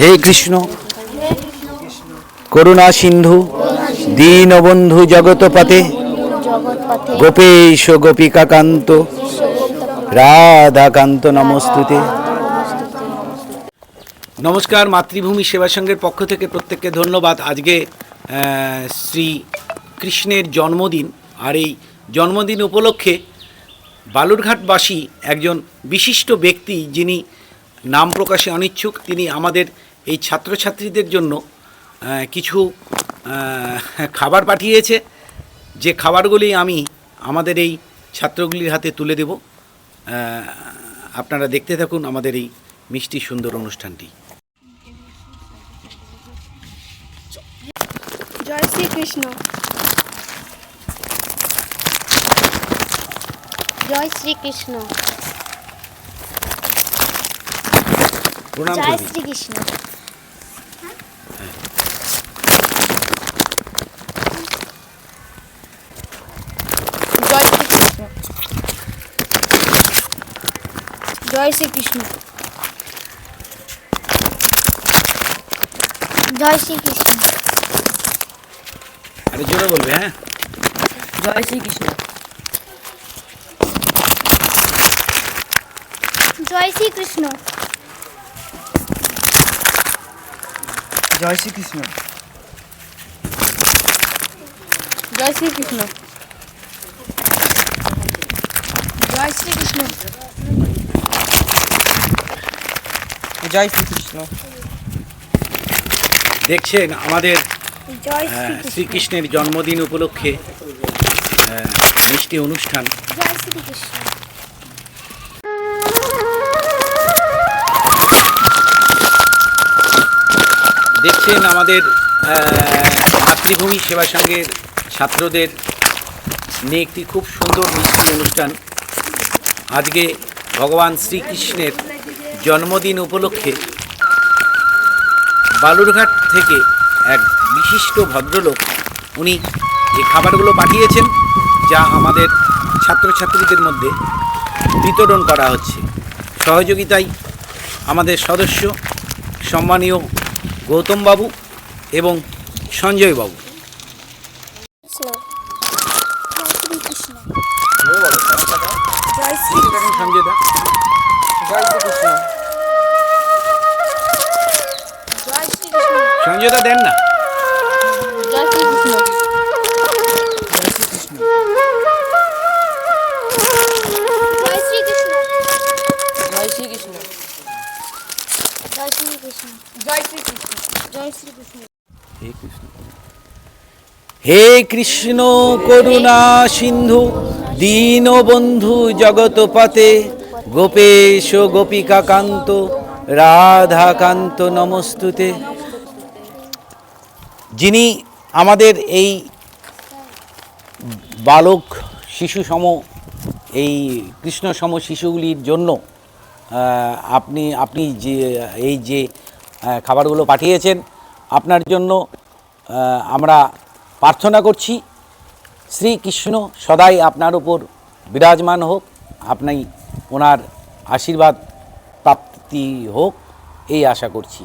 হে কৃষ্ণ। করুণা সিন্ধু দীনবন্ধু জগৎপথে। গোপেশ গোপিকাকান্ত, রাধাকান্ত নমস্তুতে। নমস্কার, মাতৃভূমি সেবা সংঘের পক্ষ থেকে প্রত্যেককে ধন্যবাদ। আজকে শ্রী কৃষ্ণের জন্মদিন। আর এই জন্মদিন উপলক্ষে বালুরঘাটবাসী একজন বিশিষ্ট ব্যক্তি যিনি নাম প্রকাশে অনিচ্ছুক, তিনি আমাদের এই ছাত্রছাত্রীদের জন্য কিছু খাবার পাঠিয়েছে। যে খাবারগুলি আমি আমাদের এই ছাত্রগুলির হাতে তুলে দেব। আপনারা দেখতে থাকুন আমাদের এই মিষ্টি সুন্দর অনুষ্ঠানটি। জয় শ্রীকৃষ্ণ। জয় শ্রীকৃষ্ণ। প্রণাম জয় শ্রীকৃষ্ণ। জয় শ্রীকৃষ্ণ। জয় শ্রীকৃষ্ণ। জয় শ্রীকৃষ্ণ। আরে জোরে বলবে হ্যাঁ? জয় শ্রীকৃষ্ণ। জয় শ্রীকৃষ্ণ। জয় শ্রীকৃষ্ণ জয় শ্রীকৃষ্ণ জয় শ্রীকৃষ্ণ জয় শ্রীকৃষ্ণ দেখছেন আমাদের জয় শ্রীকৃষ্ণের জন্মদিন উপলক্ষে মিষ্টি অনুষ্ঠান। দেখছেন আমাদের মাতৃভূমি সেবা সংঘের ছাত্রদের নিয়ে একটি খুব সুন্দর মিষ্টি অনুষ্ঠান। আজকে ভগবান শ্রীকৃষ্ণের জন্মদিন উপলক্ষে বালুরঘাট থেকে এক বিশিষ্ট ভদ্রলোক উনি এই খাবারগুলো পাঠিয়েছেন, যা আমাদের ছাত্রছাত্রীদের মধ্যে বিতরণ করা হচ্ছে। সহযোগিতায় আমাদের সদস্য, সম্মানীয় গৌতম বাবু এবং সঞ্জয় বাবু। শ্রীকৃষ্ণ জয় শ্রী জয় শ্রীকৃষ্ণ জয় শ্রীকৃষ্ণ সঞ্জয় দা দেন না। জয় শ্রীকৃষ্ণ। জয় শ্রীকৃষ্ণ। জয় শ্রীকৃষ্ণ। জয় শ্রীকৃষ্ণ। জয় শ্রীকৃষ্ণ। জয় শ্রীকৃষ্ণ হে কৃষ্ণ করুণা সিন্ধু দীনবন্ধু জগতপতে গোপেশ গোপিকাকান্ত রাধাকান্ত নমস্তুতে। যিনি আমাদের এই বালক শিশু সম এই কৃষ্ণ সম শিশুগুলির জন্য আপনি আপনি যে, এই যে খাবারগুলো পাঠিয়েছেন, আপনার জন্য আমরা প্রার্থনা করছি শ্রীকৃষ্ণ সদাই আপনার উপর বিরাজমান হোক আপনি ওনার আশীর্বাদ প্রাপ্তি হোক, এই আশা করছি।